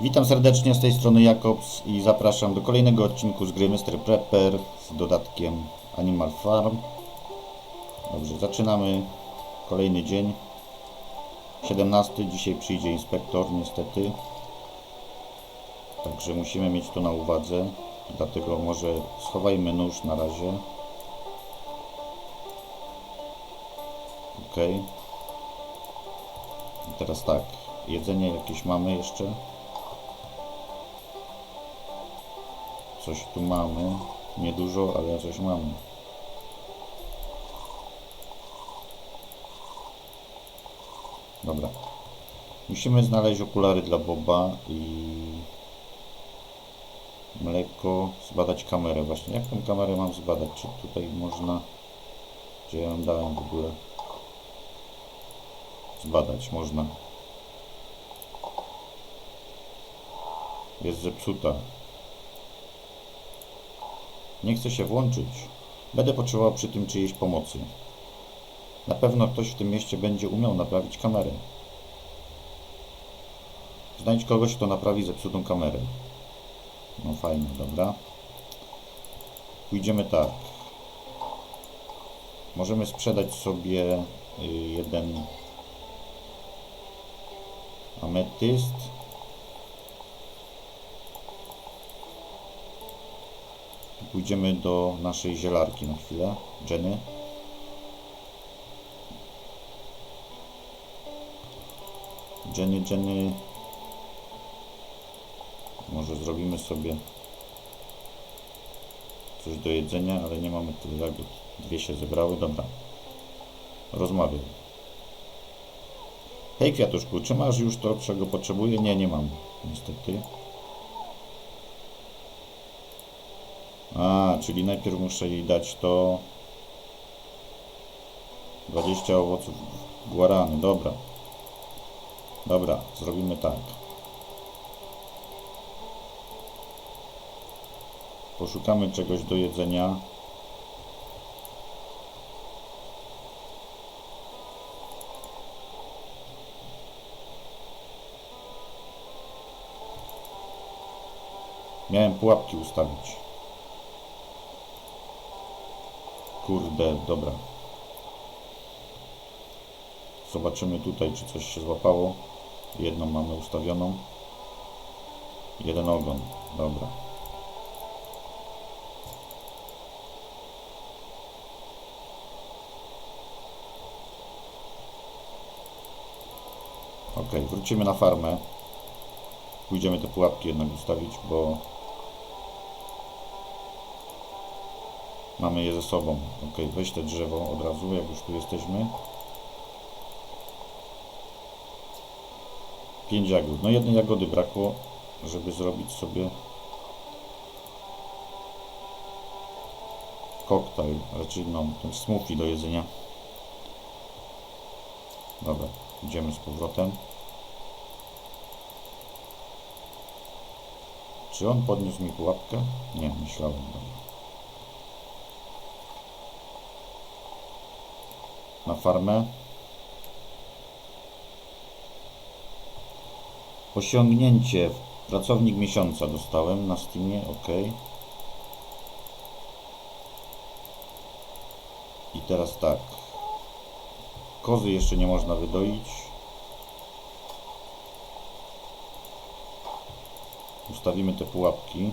Witam serdecznie z tej strony Jakobs i zapraszam do kolejnego odcinku z gry Mr. Prepper z dodatkiem Animal Farm. Dobrze, zaczynamy kolejny dzień. 17. Dzisiaj przyjdzie inspektor, niestety. Także musimy mieć to na uwadze. Dlatego może schowajmy nóż na razie. Ok. I teraz tak. Jedzenie jakieś mamy jeszcze. Coś tu mamy. Niedużo, ale coś mamy. Dobra. Musimy znaleźć okulary dla Boba i mleko, zbadać kamerę. Właśnie jak tą kamerę mam zbadać? Czy tutaj można... Gdzie ja ją dałem w ogóle? Zbadać można. Jest zepsuta. Nie chcę się włączyć. Będę potrzebował przy tym czyjejś pomocy. Na pewno ktoś w tym mieście będzie umiał naprawić kamerę. Znajdź kogoś, kto naprawi zepsutą kamerę. No fajnie, dobra. Pójdziemy tak. Możemy sprzedać sobie y, jeden ametyst. Pójdziemy do naszej zielarki na chwilę. Jenny. Jenny, Jenny. Może zrobimy sobie coś do jedzenia, ale nie mamy tyle jagód. Dwie się zebrały, dobra. Rozmawiaj. Hej kwiatuszku, czy masz już to, czego potrzebuję? Nie, nie mam, niestety. A, czyli najpierw muszę jej dać to 20 owoców guarany, dobra. Dobra, zrobimy tak. Poszukamy czegoś do jedzenia. Miałem pułapki ustawić. Kurde, dobra. Zobaczymy tutaj, czy coś się złapało. Jedną mamy ustawioną. Jeden ogon. Dobra. Ok, wrócimy na farmę. Pójdziemy te pułapki jednak ustawić, bo mamy je ze sobą. Ok, weź te drzewo od razu, jak już tu jesteśmy. 5 jagód. No jednej jagody brakło, żeby zrobić sobie koktajl, raczej no, ten smoothie do jedzenia. Dobra, idziemy z powrotem. Czy on podniósł mi pułapkę? Nie, myślałem. Dobra. Na farmę. Osiągnięcie. Pracownik miesiąca dostałem na Steamie. OK. I teraz tak. Kozy jeszcze nie można wydoić. Ustawimy te pułapki.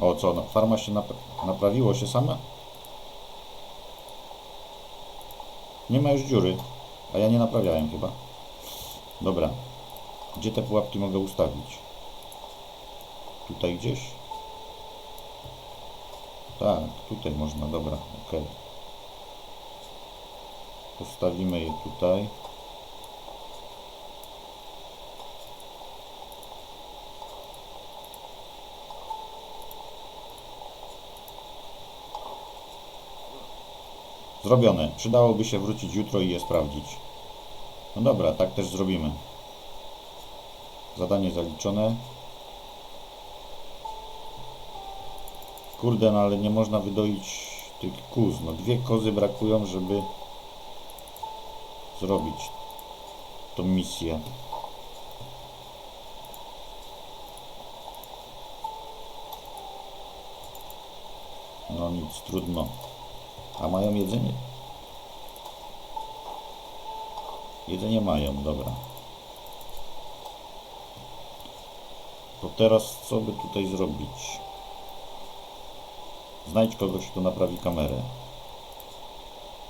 O co? Farma się nap naprawiło się sama? Nie ma już dziury. A ja nie naprawiałem chyba. Dobra. Gdzie te pułapki mogę ustawić? Tutaj gdzieś? Tak, tutaj można, dobra, ok. Postawimy je tutaj. Zrobione. Przydałoby się wrócić jutro i je sprawdzić. No dobra, tak też zrobimy. Zadanie zaliczone. Kurde, no ale nie można wydoić tych kóz. No dwie kozy brakują, żeby zrobić tą misję. No nic, trudno. A mają jedzenie? Jedzenie mają, dobra. To teraz co by tutaj zrobić? Znajdź kogoś, kto naprawi kamerę.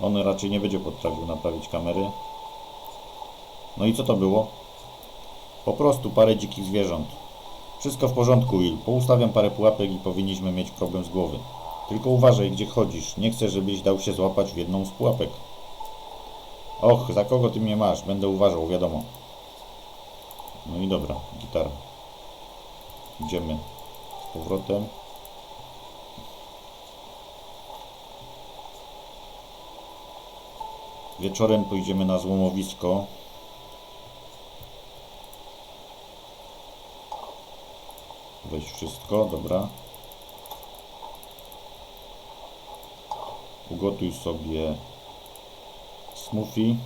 On raczej nie będzie potrafił naprawić kamery. No i co to było? Po prostu parę dzikich zwierząt. Wszystko w porządku, Will. Poustawiam parę pułapek i powinniśmy mieć problem z głowy. Tylko uważaj, gdzie chodzisz. Nie chcę, żebyś dał się złapać w jedną z pułapek. Och, za kogo ty mnie masz? Będę uważał, wiadomo. No i dobra, gitara. Idziemy z powrotem. Wieczorem pójdziemy na złomowisko. Weź wszystko, dobra. Ugotuj sobie smoothie.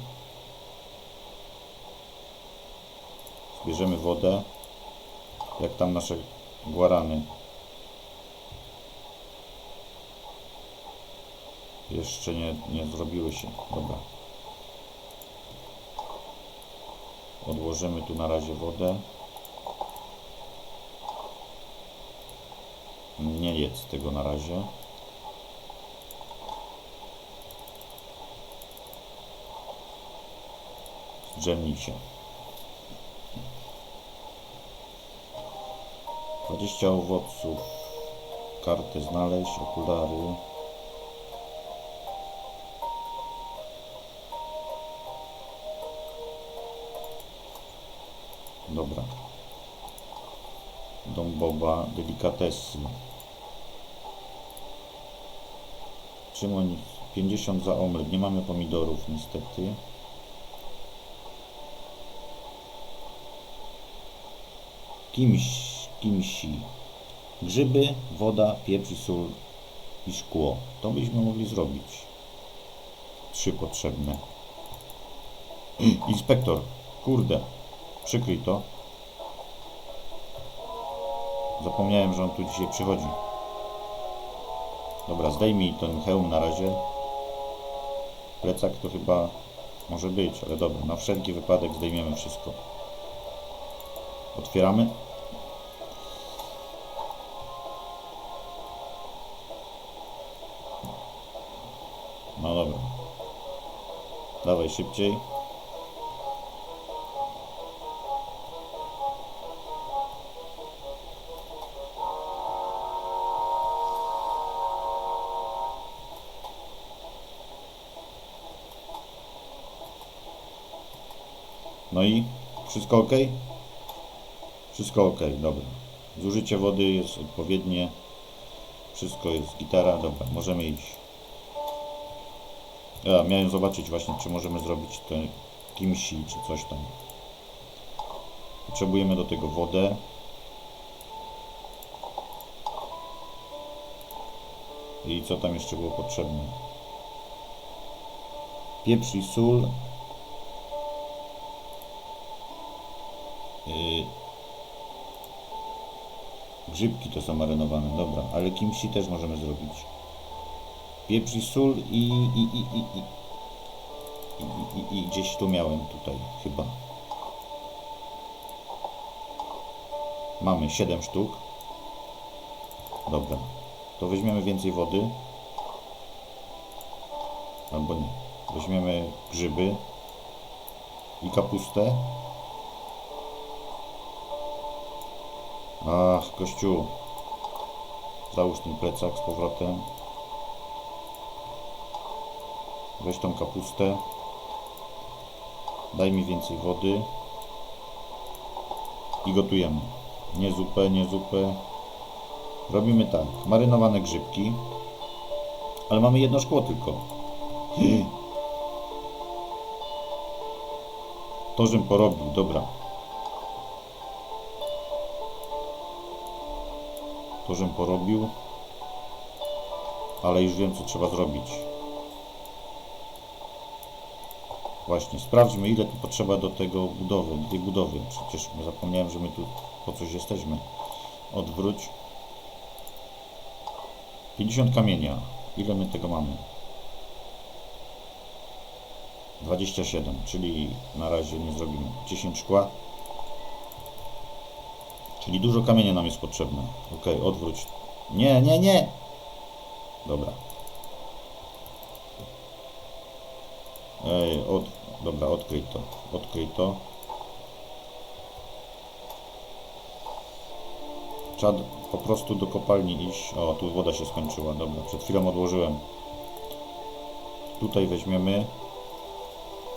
Zbierzemy wodę. Jak tam nasze guarany. Jeszcze nie, nie zrobiły się. Dobra. Odłożymy tu na razie wodę. Nie jedz tego na razie. Zdrzemnij się. 20 owoców. Kartę znaleźć, okulary. Dobra. Dom Boba, delikatesy. Czym oni? 50 za omlet. Nie mamy pomidorów niestety. Kimś, kimsi. Grzyby, woda, pieprz i sól i szkło. To byśmy mogli zrobić. Trzy potrzebne. Inspektor. Kurde. Przykryj to. Zapomniałem, że on tu dzisiaj przychodzi. Dobra, zdejmij ten hełm na razie. Plecak to chyba może być, ale dobra, na wszelki wypadek zdejmiemy wszystko. Otwieramy. No dobra. Dawaj szybciej. No i wszystko ok? Wszystko ok, dobra. Zużycie wody jest odpowiednie. Wszystko jest gitara, dobra, możemy iść. Ja miałem zobaczyć właśnie, czy możemy zrobić to kimsi, czy coś tam. Potrzebujemy do tego wodę. I co tam jeszcze było potrzebne? Pieprz i sól. Yy, Grzybki to są marynowane, dobra, ale kimsi też możemy zrobić. Pieprz i sól i, i, i, i, i, i, i, i gdzieś tu miałem tutaj chyba. Mamy 7 sztuk. Dobra, to weźmiemy więcej wody. Albo nie. Weźmiemy grzyby i kapustę. Ach, kościół. Załóż ten plecak z powrotem. Weź tą kapustę. Daj mi więcej wody. I gotujemy. Nie zupę, nie zupę. Robimy tak. Marynowane grzybki. Ale mamy jedno szkło tylko. To, żem porobił, dobra. Żem porobił. Ale już wiem, co trzeba zrobić. Właśnie, sprawdźmy, ile tu potrzeba do tego budowy, do tej budowy. Przecież zapomniałem, że my tu po coś jesteśmy. Odwróć. 50 kamienia. Ile my tego mamy? 27, czyli na razie nie zrobimy. 10 szkła. Czyli dużo kamienia nam jest potrzebne. Ok, odwróć. Nie, nie, nie! Dobra. Ej, od... Dobra, odkryj to. Odkryj to. Trzeba po prostu do kopalni iść. O, tu woda się skończyła. Dobra, przed chwilą odłożyłem. Tutaj weźmiemy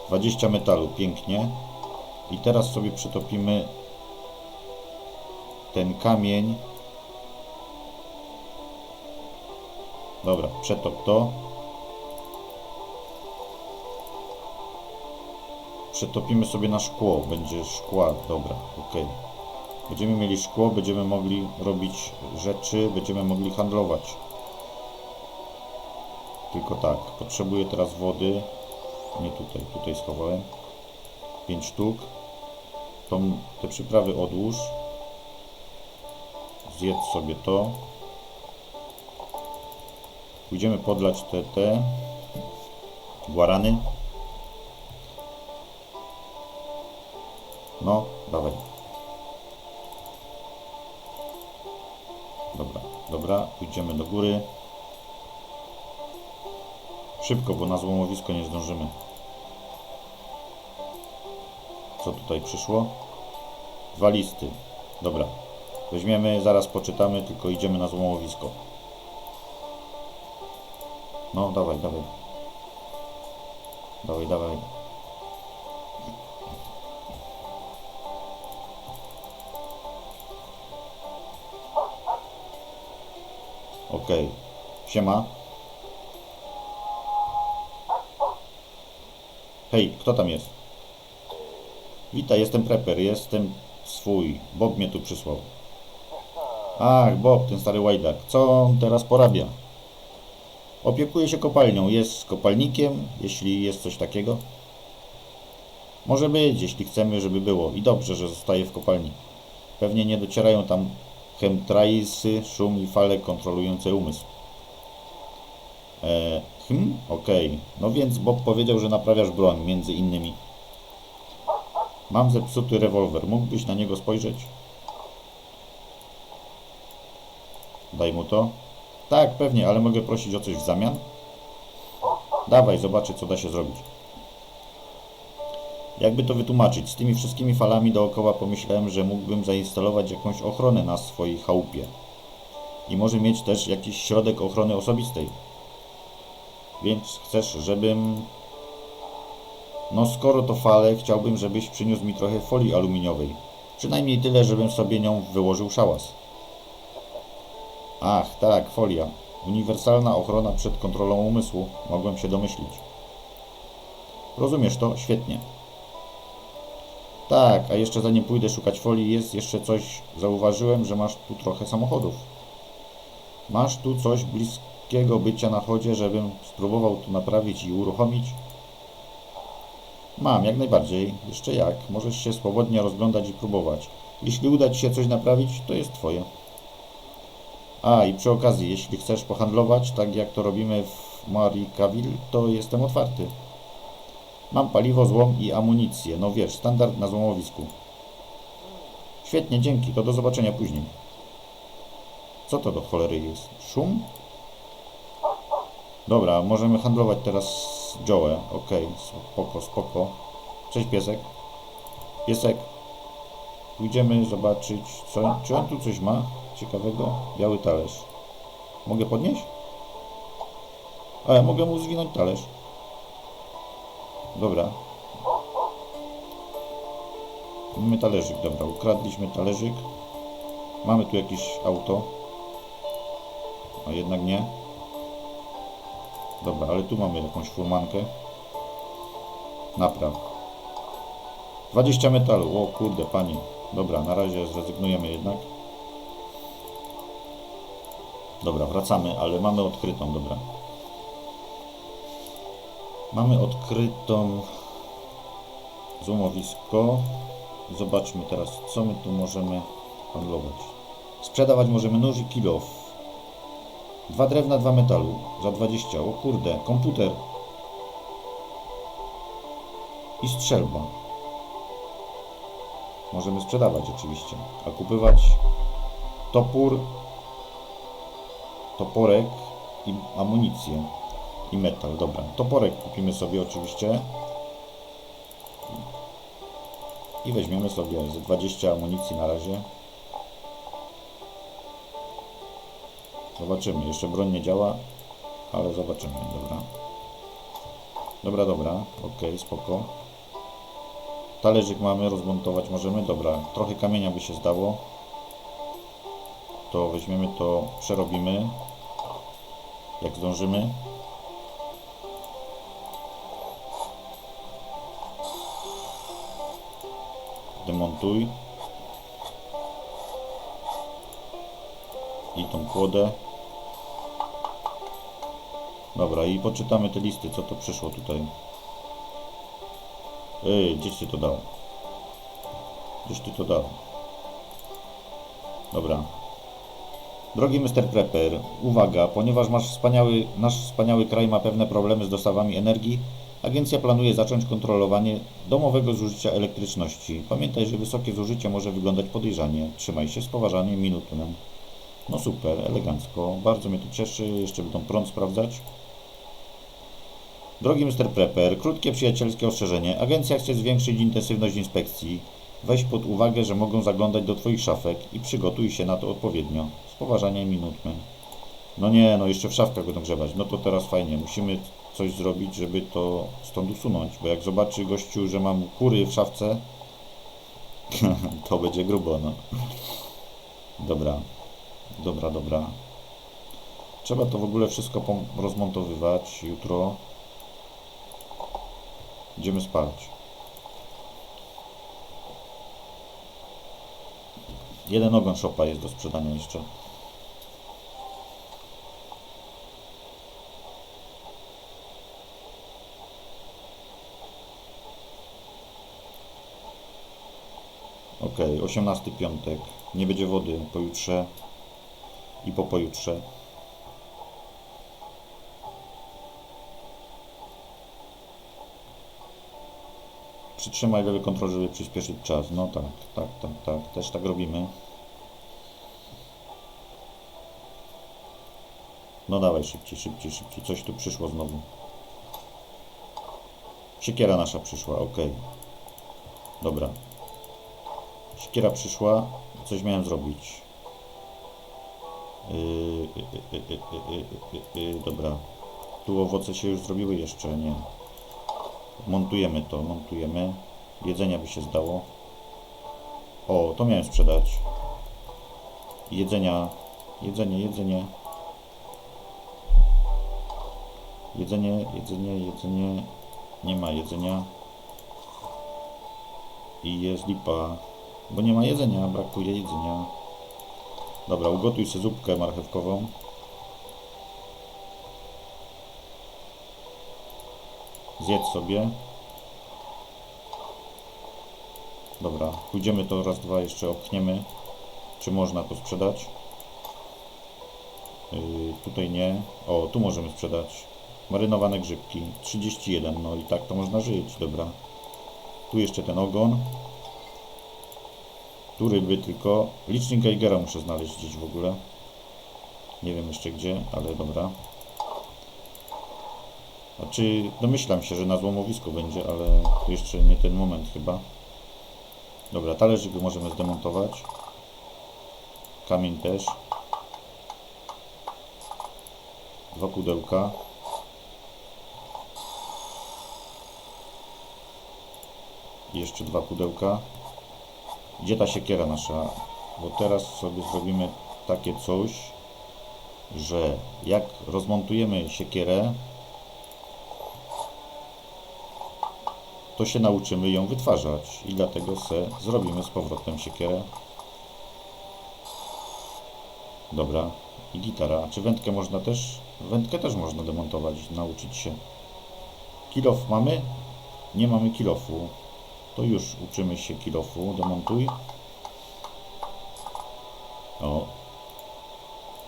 20 metalu, pięknie. I teraz sobie przetopimy ten kamień. Dobra, przetop to. Przetopimy sobie na szkło. Będzie szkła, dobra, ok. Będziemy mieli szkło, będziemy mogli robić rzeczy, będziemy mogli handlować. Tylko tak, potrzebuję teraz wody. Nie tutaj, tutaj schowałem. 5 sztuk. Tą, te przyprawy odłóż. Zjedz sobie to. Pójdziemy podlać te, te guarany. No, dawaj. Dobra, dobra, pójdziemy do góry. Szybko, bo na złomowisko nie zdążymy. Co tutaj przyszło? Dwa listy. Dobra. Weźmiemy, zaraz poczytamy, tylko idziemy na złomowisko. No, dawaj, dawaj. Dawaj, dawaj. Okej. Siema. Hej, kto tam jest? Witaj, jestem Prepper, jestem swój. Bob mnie tu przysłał. Ach, Bob, ten stary łajdak. Co on teraz porabia? Opiekuje się kopalnią. Jest kopalnikiem, jeśli jest coś takiego. Może być, jeśli chcemy, żeby było. I dobrze, że zostaje w kopalni. Pewnie nie docierają tam chemtrailsy, szum i fale kontrolujące umysł. E, hm, okej. No więc Bob powiedział, że naprawiasz broń, między innymi. Mam zepsuty rewolwer. Mógłbyś na niego spojrzeć? Daj mu to. Tak, pewnie, ale mogę prosić o coś w zamian? Dawaj, zobaczę, co da się zrobić. Jakby to wytłumaczyć? Z tymi wszystkimi falami dookoła pomyślałem, że mógłbym zainstalować jakąś ochronę na swojej chałupie. I może mieć też jakiś środek ochrony osobistej. Więc chcesz, żebym... No skoro to fale, chciałbym, żebyś przyniósł mi trochę folii aluminiowej. Przynajmniej tyle, żebym sobie nią wyłożył szałas. Ach, tak, folia. Uniwersalna ochrona przed kontrolą umysłu. Mogłem się domyślić. Rozumiesz to? Świetnie. Tak, a jeszcze zanim pójdę szukać folii, jest jeszcze coś. Zauważyłem, że masz tu trochę samochodów. Masz tu coś bliskiego bycia na chodzie, żebym spróbował to naprawić i uruchomić? Mam, jak najbardziej. Jeszcze jak. Możesz się swobodnie rozglądać i próbować. Jeśli uda Ci się coś naprawić, to jest Twoje. A, i przy okazji, jeśli chcesz pohandlować, tak jak to robimy w Marikaville, to jestem otwarty. Mam paliwo, złom i amunicję. No wiesz, standard na złomowisku. Świetnie, dzięki. To do zobaczenia później. Co to do cholery jest? Szum? Dobra, możemy handlować teraz z Joe. Okej, spoko, spoko. Cześć piesek. Piesek. Pójdziemy zobaczyć, co, czy on tu coś ma ciekawego. Biały talerz. Mogę podnieść? A, ja mogę mu zwinąć talerz. Dobra. Mamy talerzyk, dobra. Ukradliśmy talerzyk. Mamy tu jakieś auto. A jednak nie. Dobra, ale tu mamy jakąś furmankę. Napraw. 20 metalu. O kurde, panie. Dobra, na razie zrezygnujemy jednak. Dobra, wracamy, ale mamy odkrytą, dobra. Mamy odkrytą złomowisko. Zobaczmy teraz, co my tu możemy handlować. Sprzedawać możemy nóż i kilof. Dwa drewna, dwa metalu. Za 20. O kurde, komputer. I strzelba. Możemy sprzedawać oczywiście. A kupywać topór, toporek i amunicję. I metal. Dobra. Toporek kupimy sobie oczywiście. I weźmiemy sobie ze 20 amunicji na razie. Zobaczymy. Jeszcze broń nie działa, ale zobaczymy. Dobra. Dobra, dobra. Ok, spoko. Talerzyk mamy, rozmontować możemy. Dobra, trochę kamienia by się zdało. To weźmiemy to, przerobimy. Jak zdążymy. Demontuj. I tą kłodę. Dobra, i poczytamy te listy, co to przyszło tutaj. Ej, gdzieś ty to dał? Gdzieś ty to dał? Dobra. Drogi Mr. Prepper, uwaga, ponieważ wspaniały, nasz wspaniały kraj ma pewne problemy z dostawami energii, agencja planuje zacząć kontrolowanie domowego zużycia elektryczności. Pamiętaj, że wysokie zużycie może wyglądać podejrzanie. Trzymaj się z poważaniem minutę. No super, elegancko. Bardzo mnie to cieszy. Jeszcze będą prąd sprawdzać. Drogi Mr. Prepper, krótkie przyjacielskie ostrzeżenie. Agencja chce zwiększyć intensywność inspekcji. Weź pod uwagę, że mogą zaglądać do Twoich szafek i przygotuj się na to odpowiednio. Z poważaniem Minutman. No nie, no jeszcze w szafkach będą grzebać. No to teraz fajnie. Musimy coś zrobić, żeby to stąd usunąć, bo jak zobaczy gościu, że mam kury w szafce, to będzie grubo, no. Dobra. Dobra, dobra. Trzeba to w ogóle wszystko rozmontowywać jutro. Idziemy spać. Jeden ogon szopa jest do sprzedania jeszcze. Ok, 18 piątek. Nie będzie wody pojutrze i po pojutrze. Przytrzymaj lewy kontrol, żeby przyspieszyć czas. No tak, tak, tak, tak. Też tak robimy. No dawaj szybciej, szybciej, szybciej. Coś tu przyszło znowu. Siekiera nasza przyszła, ok. Dobra. Siekiera przyszła. Coś miałem zrobić. Yy, yy, yy, yy, yy, yy, yy, dobra. Tu owoce się już zrobiły jeszcze, nie. Montujemy to, montujemy. Jedzenia by się zdało. O, to miałem sprzedać. Jedzenia. Jedzenie, jedzenie. Jedzenie, jedzenie, jedzenie. Nie ma jedzenia. I jest lipa. Bo nie ma jedzenia, brakuje jedzenia. Dobra, ugotuj sobie zupkę marchewkową. Zjedz sobie. Dobra, pójdziemy to raz, dwa jeszcze opchniemy. Czy można to sprzedać? Yy, tutaj nie. O, tu możemy sprzedać. Marynowane grzybki. 31, no i tak to można żyć, dobra. Tu jeszcze ten ogon. Tu ryby tylko. Licznik Geigera muszę znaleźć gdzieś w ogóle. Nie wiem jeszcze gdzie, ale dobra. Znaczy, domyślam się, że na złomowisku będzie, ale jeszcze nie ten moment chyba. Dobra, talerzyk możemy zdemontować. Kamień też. Dwa pudełka. Jeszcze dwa pudełka. Gdzie ta siekiera nasza? Bo teraz sobie zrobimy takie coś, że jak rozmontujemy siekierę, to się nauczymy ją wytwarzać i dlatego se zrobimy z powrotem siekierę. Dobra. I gitara. Czy wędkę można też? Wędkę też można demontować, nauczyć się. Kilof mamy? Nie mamy kilofu. To już uczymy się kilofu. Demontuj. O.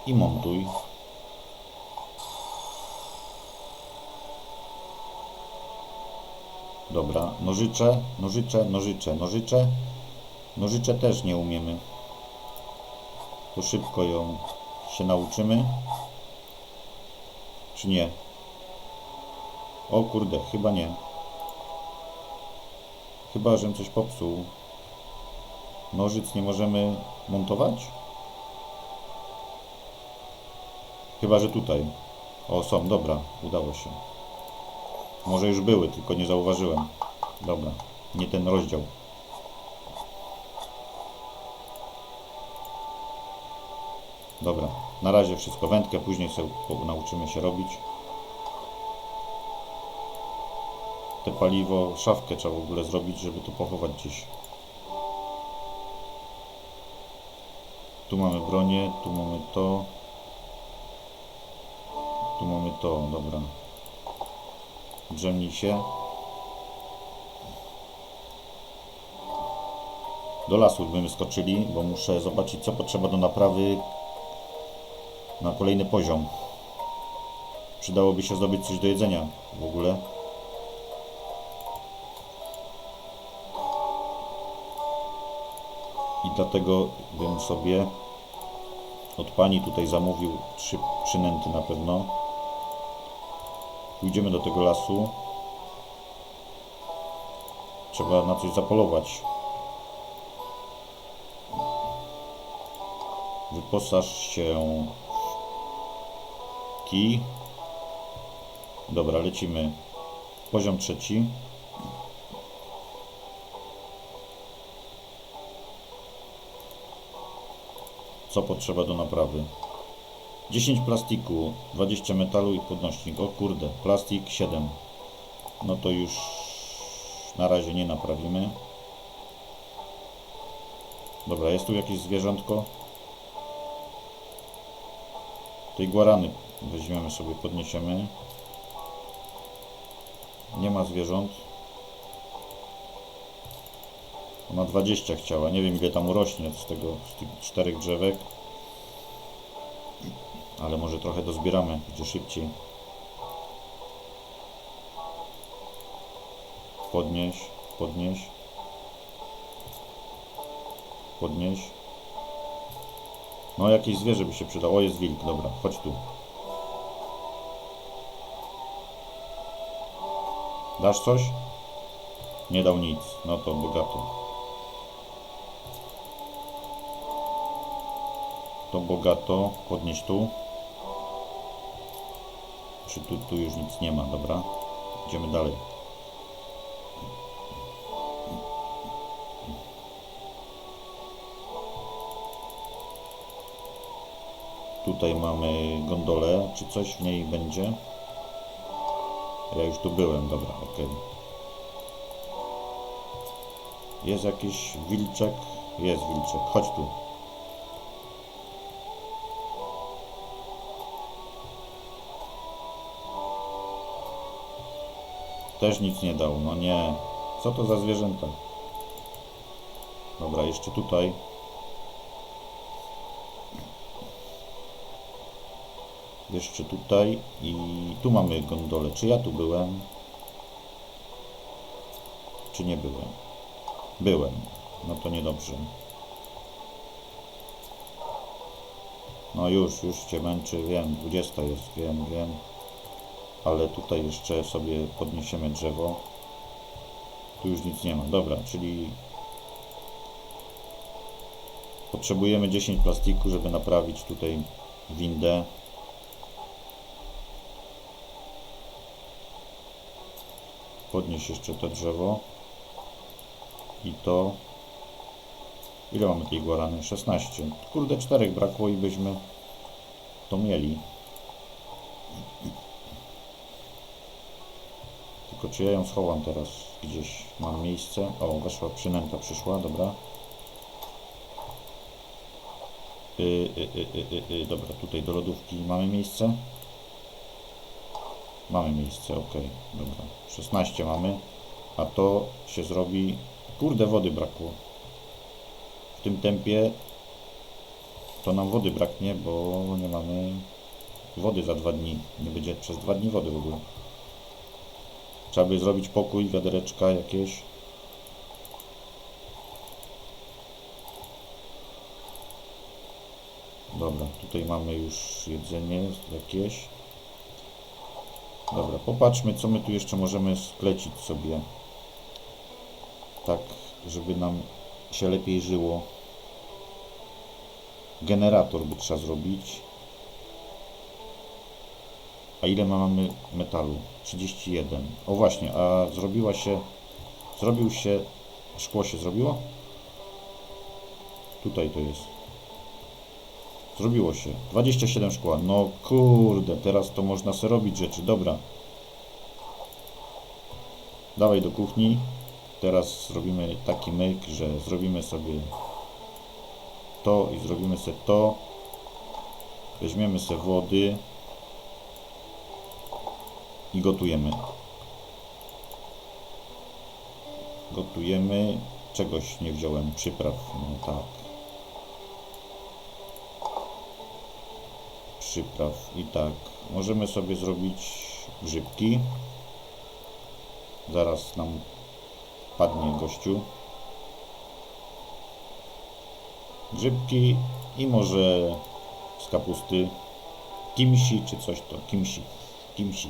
I montuj. Dobra, nożycze, nożycze, nożycze, nożycze. Nożycze też nie umiemy. To szybko ją się nauczymy. Czy nie? O kurde, chyba nie. Chyba, żem coś popsuł. Nożyc nie możemy montować? Chyba, że tutaj. O, są, dobra, udało się. Może już były, tylko nie zauważyłem. Dobra, nie ten rozdział. Dobra, na razie wszystko wędkę, później sobie nauczymy się robić. Te paliwo, szafkę trzeba w ogóle zrobić, żeby to pochować gdzieś. Tu mamy bronię, tu mamy to. Tu mamy to, dobra. Drzemnij się. Do lasu byśmy skoczyli, bo muszę zobaczyć co potrzeba do naprawy na kolejny poziom. Przydałoby się zdobyć coś do jedzenia w ogóle. I dlatego bym sobie od pani tutaj zamówił trzy przynęty na pewno. Pójdziemy do tego lasu. Trzeba na coś zapolować. Wyposaż się w kij. Dobra, lecimy. Poziom trzeci. Co potrzeba do naprawy? 10 plastiku, 20 metalu i podnośnik. O kurde, plastik 7. No to już na razie nie naprawimy. Dobra, jest tu jakieś zwierzątko. Tej guarany weźmiemy sobie, podniesiemy. Nie ma zwierząt. Ona 20 chciała. Nie wiem ile tam urośnie z tego, z tych czterech drzewek. Ale może trochę dozbieramy, gdzie szybciej. Podnieś, podnieś. Podnieś. No jakieś zwierzę by się przydało. O, jest wilk, dobra, chodź tu. Dasz coś? Nie dał nic. No to bogato. To bogato. Podnieś tu. Czy tu, tu już nic nie ma, dobra. Idziemy dalej. Tutaj mamy gondolę. Czy coś w niej będzie? Ja już tu byłem, dobra, ok. Jest jakiś wilczek? Jest wilczek, chodź tu. Też nic nie dał, no nie. Co to za zwierzęta? Dobra, jeszcze tutaj. Jeszcze tutaj i tu mamy gondolę. Czy ja tu byłem? Czy nie byłem? Byłem. No to niedobrze. No już, już Cię męczy, wiem, 20 jest, wiem, wiem. Ale tutaj jeszcze sobie podniesiemy drzewo. Tu już nic nie ma. Dobra, czyli potrzebujemy 10 plastiku, żeby naprawić tutaj windę. Podnieś jeszcze to drzewo. I to. Ile mamy tej guarany? 16. Kurde, czterech brakło i byśmy to mieli. Tylko czy ja ją schowam teraz gdzieś? Mam miejsce. O, weszła przynęta, przyszła, dobra. Y, y, y, dobra, tutaj do lodówki mamy miejsce. Mamy miejsce, ok, dobra. 16 mamy, a to się zrobi. Kurde, wody brakło. W tym tempie to nam wody braknie, bo nie mamy wody za dwa dni. Nie będzie przez dwa dni wody w ogóle. Trzeba by zrobić pokój, wiadereczka jakieś. Dobra, tutaj mamy już jedzenie jakieś. Dobra, popatrzmy, co my tu jeszcze możemy sklecić sobie. Tak, żeby nam się lepiej żyło. Generator by trzeba zrobić. A ile ma- mamy metalu? 31. O właśnie, a zrobiła się... Zrobił się... Szkło się zrobiło? Tutaj to jest. Zrobiło się. 27 szkła. No kurde, teraz to można sobie robić rzeczy. Dobra. Dawaj do kuchni. Teraz zrobimy taki myk, że zrobimy sobie to i zrobimy sobie to. Weźmiemy sobie wody i gotujemy. Gotujemy. Czegoś nie wziąłem. Przypraw. No tak. Przypraw. I tak. Możemy sobie zrobić grzybki. Zaraz nam padnie gościu. Grzybki i może z kapusty. Kimsi czy coś to. Kimsi. Kimsi.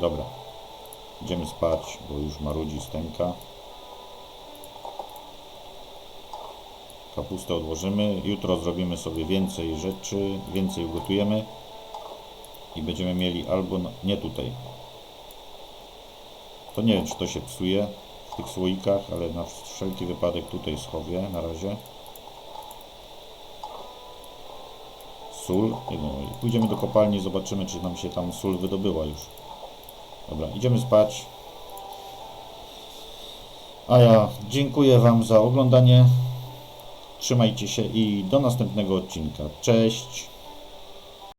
Dobra. Idziemy spać, bo już marudzi stęka. Kapustę odłożymy. Jutro zrobimy sobie więcej rzeczy, więcej ugotujemy. I będziemy mieli albo... Na... Nie tutaj. To nie wiem, czy to się psuje w tych słoikach, ale na wszelki wypadek tutaj schowię na razie. Sól. Pójdziemy do kopalni, zobaczymy, czy nam się tam sól wydobyła już. Dobra, idziemy spać. A ja dziękuję Wam za oglądanie. Trzymajcie się i do następnego odcinka. Cześć!